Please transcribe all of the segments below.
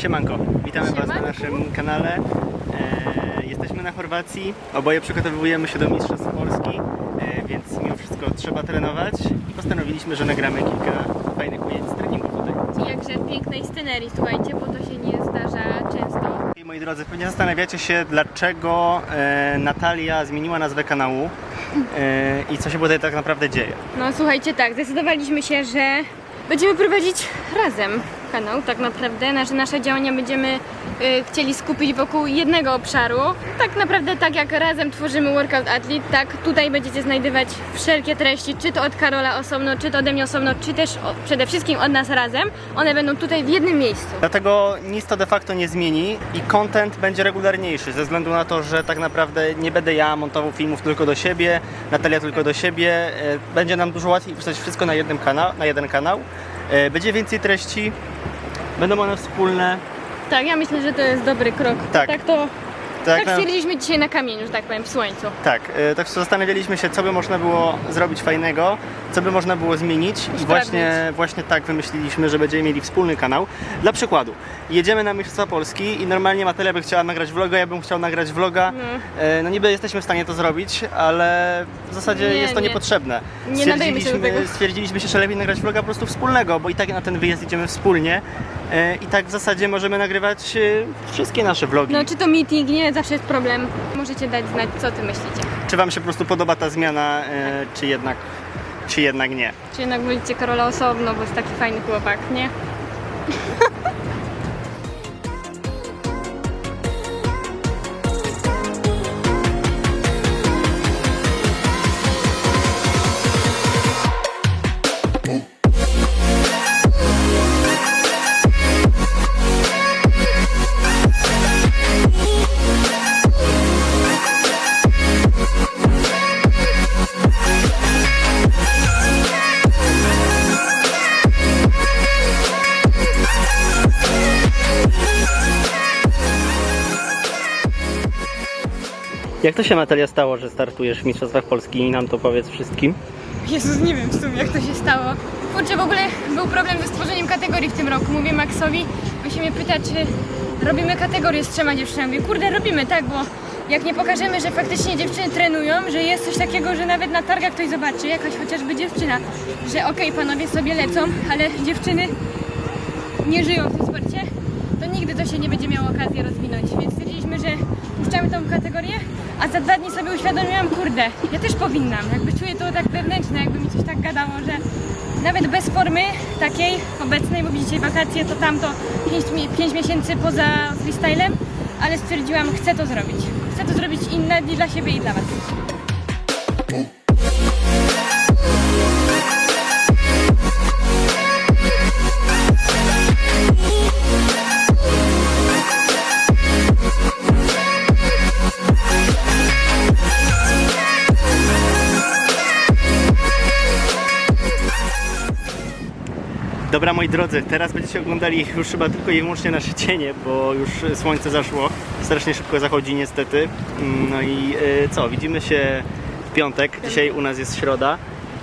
Siemanko, witamy Was na Siemanko. naszym kanale. E, jesteśmy na Chorwacji, oboje przygotowujemy się do Mistrzostw Polski, e, więc mimo wszystko trzeba trenować i postanowiliśmy, że nagramy kilka fajnych ujęć z treningu tutaj. Jakże w pięknej scenerii, słuchajcie, bo to się nie zdarza często. I moi drodzy, pewnie zastanawiacie się, dlaczego e, Natalia zmieniła nazwę kanału e, i co się tutaj tak naprawdę dzieje. No słuchajcie, tak, zdecydowaliśmy się, że będziemy prowadzić razem kanał, tak naprawdę. Nasze, nasze działania będziemy y, chcieli skupić wokół jednego obszaru. Tak naprawdę tak jak razem tworzymy Workout Athlete, tak tutaj będziecie znajdywać wszelkie treści, czy to od Karola osobno, czy to ode mnie osobno, czy też o, przede wszystkim od nas razem. One będą tutaj w jednym miejscu. Dlatego nic to de facto nie zmieni i content będzie regularniejszy, ze względu na to, że tak naprawdę nie będę ja montował filmów tylko do siebie, Natalia tylko do siebie. E, Będzie nam dużo łatwiej wrzucać wszystko na, jednym kanał, na jeden kanał. E, Będzie więcej treści, będą one wspólne. Tak, ja myślę, że to jest dobry krok. Tak. tak to Tak, tak stwierdziliśmy dzisiaj na kamieniu, że tak powiem, w słońcu. tak, e, tak zastanawialiśmy się, co by można było zrobić fajnego, co by można było zmienić i właśnie, właśnie tak wymyśliliśmy, że będziemy mieli wspólny kanał. Dla przykładu, jedziemy na Mistrzostwa Polski i normalnie Natalia by chciała nagrać vloga, ja bym chciał nagrać vloga. No. E, No niby jesteśmy w stanie to zrobić, ale w zasadzie Nie, jest to nie. niepotrzebne. Nie nadajemy się do tego. stwierdziliśmy się, że lepiej nagrać vloga po prostu wspólnego, bo i tak na ten wyjazd idziemy wspólnie e, i tak w zasadzie możemy nagrywać e, wszystkie nasze vlogi. No, czy to meeting, nie, zawsze jest problem. Możecie dać znać, co ty myślicie. Czy wam się po prostu podoba ta zmiana, e, czy jednak, czy jednak nie? Czy jednak wolicie Karola osobno, bo jest taki fajny chłopak, nie? Jak to się Natalia stało, że startujesz w Mistrzostwach Polski i nam to powiedz wszystkim? Jezus, nie wiem w sumie jak to się stało. Kurczę, w ogóle był problem ze stworzeniem kategorii w tym roku. Mówię Maxowi, bo się mnie pyta, czy robimy kategorię z trzema dziewczynami. Kurde, robimy, tak, bo jak nie pokażemy, że faktycznie dziewczyny trenują, że jest coś takiego, że nawet na targach ktoś zobaczy, jakaś chociażby dziewczyna, że okej, panowie sobie lecą, ale dziewczyny nie żyją w tym sporcie, to nigdy to się nie będzie miało okazji rozwinąć. Więc stwierdziliśmy, że puszczamy tą kategorię, a za dwa dni sobie uświadomiłam, kurde, ja też powinnam. Jakby czuję to tak wewnętrzne, jakby mi coś tak gadało, że nawet bez formy takiej obecnej, bo widzicie wakacje, to tamto 5 miesięcy poza freestylem, ale stwierdziłam, chcę to zrobić. Chcę to zrobić inne dla siebie i dla Was. Dobra moi drodzy, teraz będziecie oglądali już chyba tylko i wyłącznie nasze cienie, bo już słońce zaszło, strasznie szybko zachodzi niestety. Mm, No i e, co, widzimy się w piątek, dzisiaj u nas jest środa.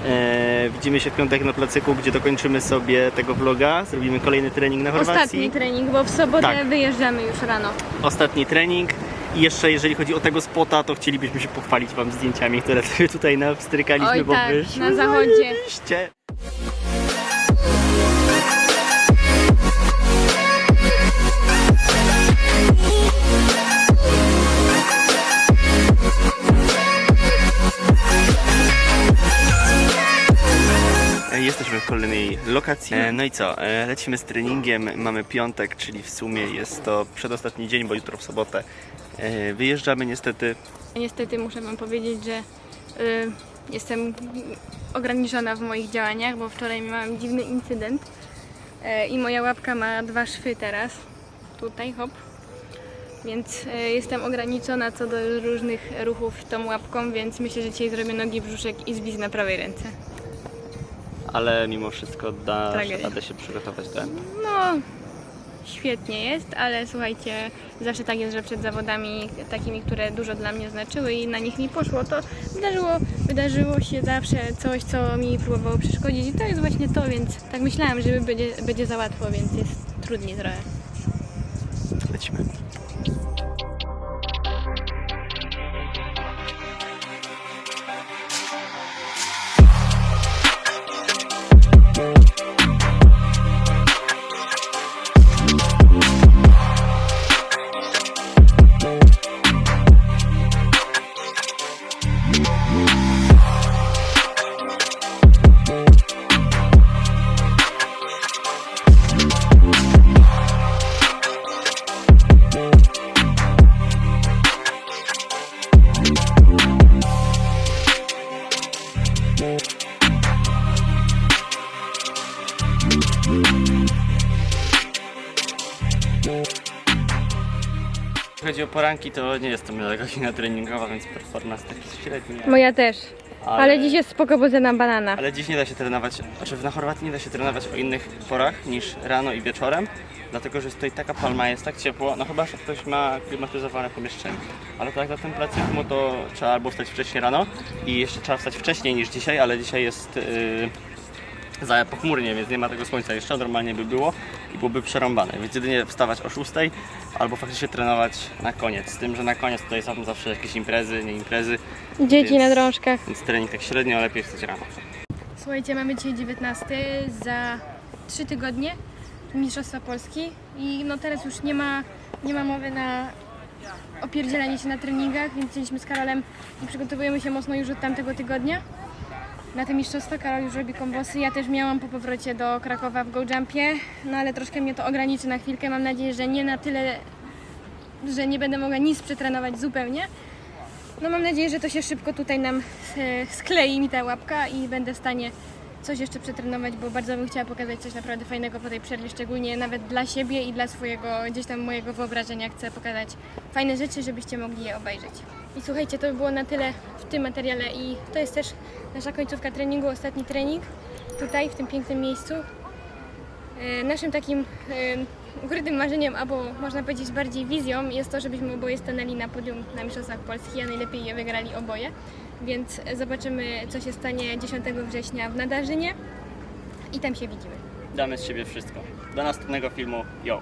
E, widzimy się w piątek na placyku, gdzie dokończymy sobie tego vloga, zrobimy kolejny trening na Chorwacji. Ostatni trening, bo w sobotę Tak. wyjeżdżamy już rano. Ostatni trening. I jeszcze jeżeli chodzi o tego spota, to chcielibyśmy się pochwalić wam zdjęciami, które tutaj nawstrykaliśmy, Oj bo tak, wyszły na zachodzie. zajebiście. Kolejnej lokacji. E, No i co? E, Lecimy z treningiem. Mamy piątek, czyli w sumie jest to przedostatni dzień, bo jutro w sobotę e, wyjeżdżamy niestety. Niestety muszę Wam powiedzieć, że y, jestem ograniczona w moich działaniach, bo wczoraj miałam dziwny incydent y, i moja łapka ma dwa szwy teraz. Tutaj, hop. Więc y, jestem ograniczona co do różnych ruchów tą łapką, więc myślę, że dzisiaj zrobię nogi, brzuszek i zwis na prawej ręce. Ale mimo wszystko da Tragedia. radę się przygotować do M. No, świetnie jest, ale słuchajcie, zawsze tak jest, że przed zawodami takimi, które dużo dla mnie znaczyły i na nich mi poszło, to wydarzyło, wydarzyło się zawsze coś, co mi próbowało przeszkodzić i to jest właśnie to, więc tak myślałam, że będzie, będzie za łatwo, więc jest trudniej trochę. Chodzi o poranki, to nie jest to moja godzina treningowa, więc performance taki średni. Moja też. Ale, dziś jest spoko, bo zjadam banana. Ale dziś nie da się trenować, znaczy na Chorwacji nie da się trenować o innych porach niż rano i wieczorem, dlatego że jest tutaj taka palma, jest tak ciepło, no chyba, że ktoś ma klimatyzowane pomieszczenie. Ale tak na tym placu rytmu to trzeba albo wstać wcześniej rano i jeszcze trzeba wstać wcześniej niż dzisiaj, ale dzisiaj jest yy, za pochmurnie, więc nie ma tego słońca jeszcze, normalnie by było i byłoby przerąbane, więc jedynie wstawać o 6 albo faktycznie trenować na koniec, z tym, że na koniec tutaj są zawsze jakieś imprezy, nie imprezy, Dzieci Więc- na drążkach. więc trening tak średnio, lepiej wstać rano. Słuchajcie, mamy dzisiaj 19, za 3 tygodnie Mistrzostwa Polski i no teraz już nie ma, nie ma mowy na opierdzielanie się na treningach, więc chcieliśmy z Karolem i przygotowujemy się mocno już od tamtego tygodnia na te mistrzostwa. Karol już robi kombosy, ja też miałam po powrocie do Krakowa w Go Jumpie, no ale troszkę mnie to ograniczy na chwilkę. Mam nadzieję, że nie na tyle, że nie będę mogła nic przetrenować zupełnie. No mam nadzieję, że to się szybko tutaj nam e, sklei mi ta łapka i będę w stanie coś jeszcze przetrenować, bo bardzo bym chciała pokazać coś naprawdę fajnego po tej przerwie, szczególnie nawet dla siebie i dla swojego gdzieś tam mojego wyobrażenia. Chcę pokazać fajne rzeczy, żebyście mogli je obejrzeć. I słuchajcie, to by było na tyle w tym materiale i to jest też nasza końcówka treningu, ostatni trening tutaj, w tym pięknym miejscu. E, Naszym takim ukrytym marzeniem, albo można powiedzieć bardziej wizją, jest to, żebyśmy oboje stanęli na podium na Mistrzostwach Polski, a najlepiej je wygrali oboje. Więc zobaczymy, co się stanie 10 września w Nadarzynie i tam się widzimy. Damy z siebie wszystko. Do następnego filmu. Yo!